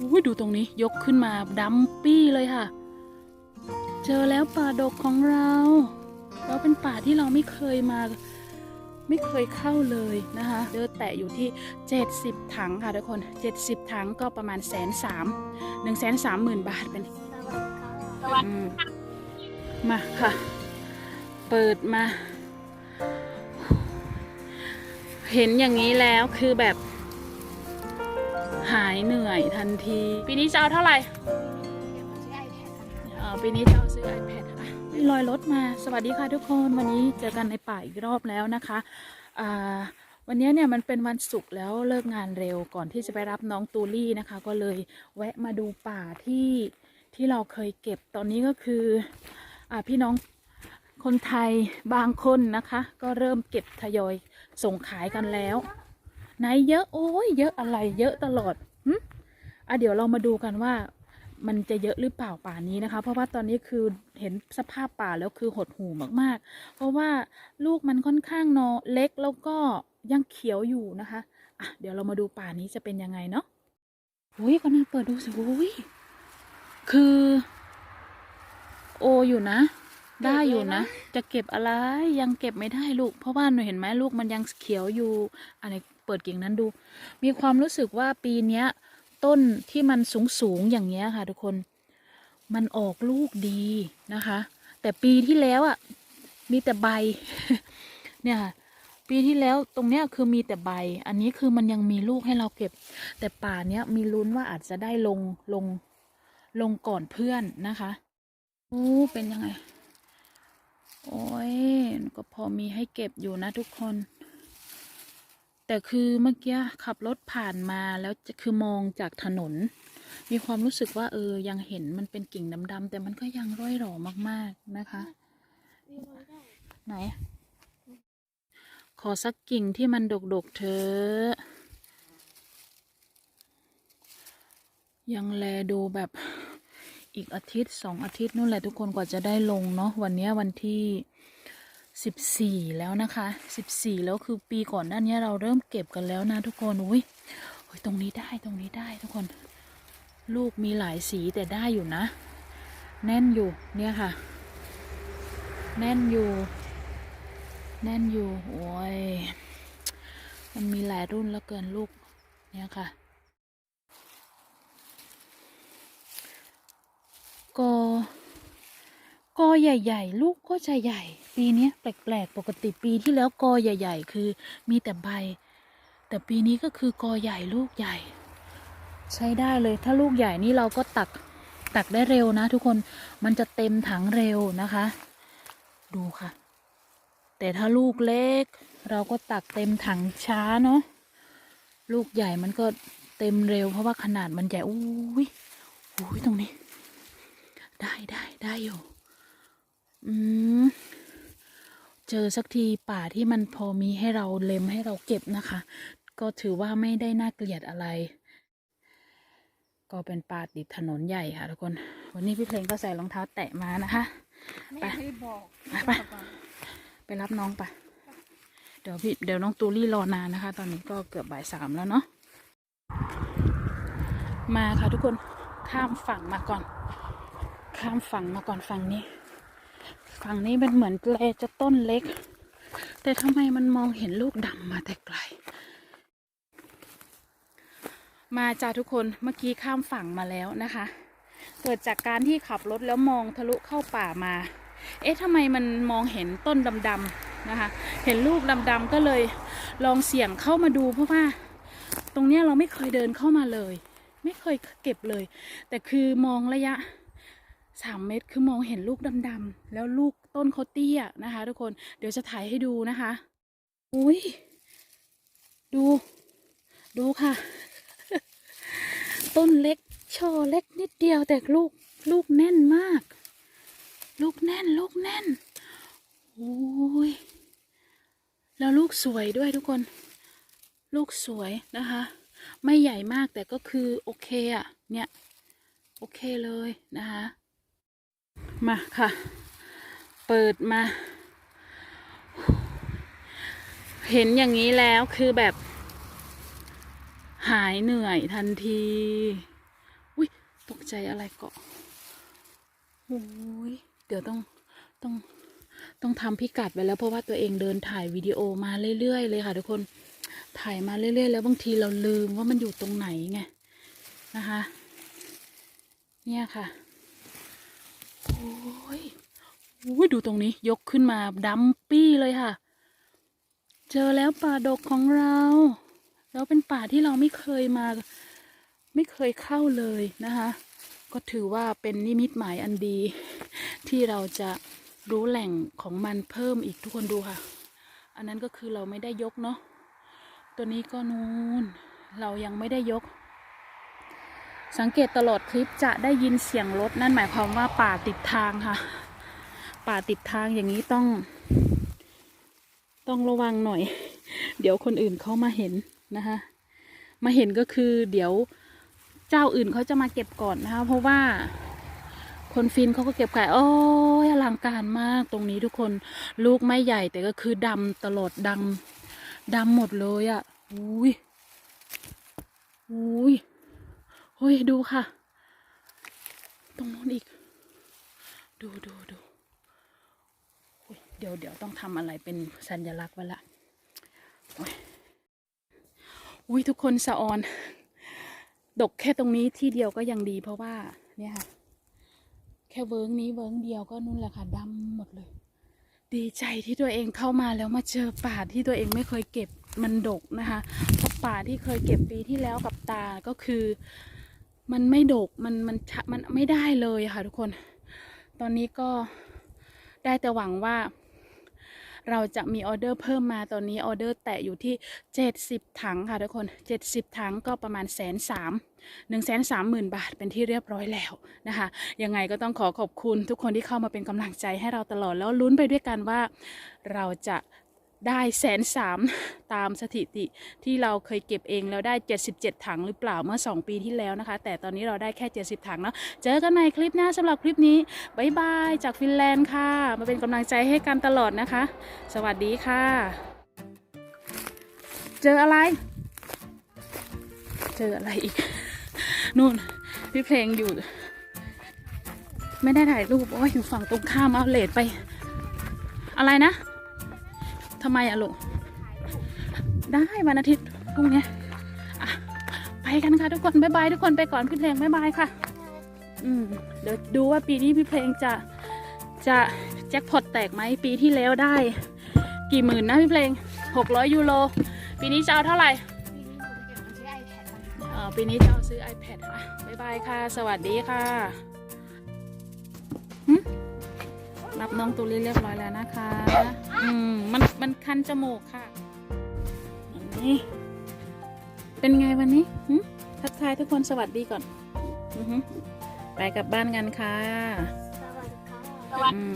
อุ้ยดูตรงนี้ยกขึ้นมาดำปี้เลยค่ะ เจอแล้วป่าดกของเราเราเป็นป่าที่เราไม่เคยมาไม่เคยเข้าเลยนะคะเจอแตะอยู่ที่ 70 ถังค่ะทุกคน 70 ถังก็ประมาณแสนสามหนึ่งแสนสามหมื่นบาทเป็นมาค่ะ เปิดมา เห็นอย่างนี้แล้วคือแบบ หายเหนื่อยทันที ปีนี้จะเอาเท่าไหร่ปีนี้จะเอาซื้อ iPad อะมีรอยรถมา สวัสดีค่ะทุกคนวันนี้เจอกันในป่าอีกรอบแล้วนะคะวันนี้เนี่ยมันเป็นวันศุกร์แล้วเลิกงานเร็วก่อนที่จะไปรับน้องตูลี่นะคะ ก็เลยแวะมาดูป่าที่ที่เราเคยเก็บตอนนี้ก็คืออพี่น้องคนไทยบางคนนะคะ ก็เริ่มเก็บทยอยส่งขายกันแล้ว ไหนเยอะโอ้ยเยอะอะไรเยอะตลอดหึอะเดี๋ยวเรามาดูกันว่า มันจะเยอะหรือเปล่าป่านี้นะคะ เพราะว่าตอนนี้คือเห็นสภาพป่าแล้วคือหดหูมากๆ เพราะว่าลูกมันค่อนข้างนอเล็กแล้วก็ยังเขียวอยู่นะคะอะเดี๋ยวเรามาดูป่านี้จะเป็นยังไงเนาะอุ้ยก็น่าเปิดดูสิอุ้ยคือ โออยู่นะ ได้อยู่นะ จะเก็บอะไรยังเก็บไม่ได้ลูก เพราะว่าหนูเห็นไหมลูกมันยังเขียวอยู่อะไร เปิดกิ่งนั้นดู มีความรู้สึกว่าปีเนี้ย ต้นที่มันสูงสูงอย่างเงี้ยค่ะ ทุกคน มันออกลูกดีนะคะ แต่ปีที่แล้วอะมีแต่ใบ เนี่ยค่ะปีที่แล้วตรงเนี้ยคือมีแต่ใบ อันนี้คือมันยังมีลูกให้เราเก็บ แต่ป่าเนี้ยมีลุ้นว่าอาจจะได้ลงลงลงก่อนเพื่อนนะคะโอ้เป็นยังไง โอ้ยก็พอมีให้เก็บอยู่นะทุกคน แต่คือเมื่อกี้ขับรถผ่านมาแล้วคือมองจากถนน มีความรู้สึกว่าเออยังเห็นมันเป็นกิ่งดำๆแต่มันก็ยังร่อยหรอมากๆนะคะ ไหน ขอสักกิ่งที่มันดกๆเธอะยังแลดูแบบอีกอาทิตย์สองอาทิตย์นู่นแหละทุกคนกว่าจะได้ลงเนาะวันนี้วันที่ สิบสี่แล้วนะคะสิบสี่แล้วคือปีก่อนหน้านี้เราเริ่มเก็บกันแล้วนะทุกคนอุ้ยโอ้ยตรงนี้ได้ตรงนี้ได้ทุกคน ลูกมีหลายสีแต่ได้อยู่นะ แน่นอยู่เนี่ยค่ะ แน่นอยู่ แน่นอยู่โอ้ยมันมีหลายรุ่นแล้วเกินลูกเนี่ยค่ะกอ กอใหญ่ ๆ ลูกก็จะใหญ่ ปีนี้แปลกๆ ปกติปีที่แล้วกอใหญ่ ๆ คือมีแต่ใบ แต่ปีนี้ก็คือกอใหญ่ลูกใหญ่ ใช้ได้เลยถ้าลูกใหญ่นี่เราก็ตักตักได้เร็วนะ ทุกคนมันจะเต็มถังเร็วนะคะ ดูค่ะ แต่ถ้าลูกเล็ก เราก็ตักเต็มถังช้าเนาะลูกใหญ่มันก็เต็มเร็ว เพราะว่าขนาดมันใหญ่อุ้ยอุ้ยตรงนี้ ได้ได้ได้อยู่ อืมเจอสักทีป่าที่มันพอมีให้เราเล็มให้เราเก็บนะคะ ก็ถือว่าไม่ได้น่าเกลียดอะไร ก็เป็นป่าติดถนนใหญ่ค่ะทุกคน วันนี้พี่เพลงก็ใส่รองเท้าแตะมานะคะไม่ให้บอกไปไปไปรับน้องไปเดี๋ยวพี่เดี๋ยวน้องตูรี่รอนานนะคะ ตอนนี้ก็เกือบบ่ายสามแล้วเนาะมาค่ะทุกคนข้ามฝั่งมาก่อน ข้ามฝั่งมาก่อนฝั่งนี้ ฝั่งนี้มันเหมือนแลจะต้นเล็ก แต่ทำไมมันมองเห็นลูกดำมาแต่ไกล มาจ้าทุกคนเมื่อกี้ข้ามฝั่งมาแล้วนะคะ เกิดจากการที่ขับรถแล้วมองทะลุเข้าป่ามา เอ๊ะทำไมมันมองเห็นต้นดำๆนะคะ เห็นลูกดำๆก็เลยลองเสี่ยงเข้ามาดูเพราะว่าตรงเนี้ยเราไม่เคยเดินเข้ามาเลย ไม่เคยเก็บเลย แต่คือมองระยะ สามเมตรคือมองเห็นลูกดำๆแล้วลูกต้นเขาเตี้ยนะคะ ทุกคนเดี๋ยวจะถ่ายให้ดูนะคะอุ้ยดู ดูค่ะ ต้นเล็กช่อเล็กนิดเดียวแต่ลูกลูกแน่นมาก ลูกแน่นลูกแน่นโอ้ยแล้วลูกสวยด้วยทุกคน ลูกสวยนะคะ ไม่ใหญ่มากแต่ก็คือโอเคอะเนี่ย โอเคเลยนะคะ มาค่ะ เปิดมา เห็นอย่างนี้แล้วคือแบบ หายเหนื่อยทันที อุ้ยตกใจอะไรเกาะโอ้ยเดี๋ยวต้องต้องต้องทำพิกัดไว้แล้วเพราะว่าตัวเองเดินถ่ายวิดีโอมาเรื่อยๆเลยค่ะทุกคนถ่ายมาเรื่อยๆแล้วบางทีเราลืมว่ามันอยู่ตรงไหนไงนะคะ เนี่ยค่ะ โอ้ยโอ้ยดูตรงนี้ยกขึ้นมาดัมปี้เลยค่ะ เจอแล้วป่าดกของเรา แล้วเป็นป่าที่เราไม่เคยมา ไม่เคยเข้าเลยนะคะ ก็ถือว่าเป็นนิมิตหมายอันดี ที่เราจะรู้แหล่งของมันเพิ่มอีกทุกคนดูค่ะ อันนั้นก็คือเราไม่ได้ยกเนาะตัวนี้ก็นูนเรายังไม่ได้ยก สังเกตตลอดคลิปจะได้ยินเสียงรถนั่นหมายความว่าป่าติดทางค่ะ ป่าติดทางอย่างนี้ต้อง ต้องระวังหน่อย เดี๋ยวคนอื่นเขามาเห็นนะคะ มาเห็นก็คือเดี๋ยวเจ้าอื่นเขาจะมาเก็บก่อนนะคะ เพราะว่าคนฟินเขาก็เก็บขายโอ้ยอลังการมากตรงนี้ทุกคนลูกไม่ใหญ่แต่ก็คือดำตลอดดำดำหมดเลยอะ่ะอุ้ยอุ้ย เฮ้ยดูค่ะ ตรงโน้นอีก ดูดูดูเดี๋ยวเดี๋ยวต้องทำอะไรเป็นสัญลักษณ์ไว้ละอุ้ยทุกคนสะออน ดกแค่ตรงนี้ที่เดียวก็ยังดี เพราะว่าเนี่ยค่ะ แค่เวิร์กนี้เวิร์กเดียวก็นู่นแหละค่ะดำหมดเลย ดีใจที่ตัวเองเข้ามาแล้วมาเจอป่าที่ตัวเองไม่เคยเก็บมันดกนะคะเพราะป่าที่เคยเก็บปีที่แล้วกับตาก็คือ มันไม่ดกมันมันมันไม่ได้เลยค่ะทุกคน ตอนนี้ก็ได้แต่หวังว่า เราจะมีออเดอร์เพิ่มมาตอนนี้ออเดอร์แตะอยู่ที่ 70 ถังค่ะทุกคน 70 ถังก็ประมาณแสนสามหนึ่งแสนสามหมื่นบาทเป็นที่เรียบร้อยแล้วนะคะ ยังไงก็ต้องขอขอบคุณทุกคนที่เข้ามาเป็นกำลังใจให้เราตลอดแล้วลุ้นไปด้วยกันว่าเราจะ ได้แสนสามตามสถิติที่เราเคยเก็บเองแล้วได้ 77 ถังหรือเปล่าเมื่อ 2 ปีที่แล้วนะคะ แต่ตอนนี้เราได้แค่ 70 ถังเนาะเจอกันใหม่คลิปหน้าสำหรับคลิปนี้บายบายจากฟินแลนด์ค่ะ มาเป็นกำลังใจให้กันตลอดนะคะ สวัสดีค่ะ เจออะไร เจออะไรอีกนู่นพี่เพลงอยู่ ไม่ได้ถ่ายรูปโอ้ยอยู่ฝั่งตรงข้ามเอาเลทไป อะไรนะ ทำไมอะลูกได้วันอาทิตย์พรุ่งนี้ไปกันค่ะทุกคนบ๊ายบายทุกคนไปก่อนพี่เพลงบ๊ายบายค่ะ อืมเดี๋ยวดูว่าปีนี้พี่เพลงจะจะแจ็คพอตแตกไหมปีที่แล้วได้ กี่หมื่นนะพี่เพลงหกร้อยยูโรปีนี้จะเอาเท่าไหร่ปีนี้จะเก็บเงินซื้อ iPad อ่อปีนี้จะเอาซื้อ iPad ค่ะ บ๊ายบายค่ะ สวัสดีค่ะ รับน้องตูลี่เรียบร้อยแล้วนะคะ อืม มัน มันคันจมูกค่ะ นี่ เป็นไงวันนี้หึทักทายทุกคนสวัสดีก่อนอือฮึไปกลับบ้านกันค่ะ สวัสดีค่ะอืม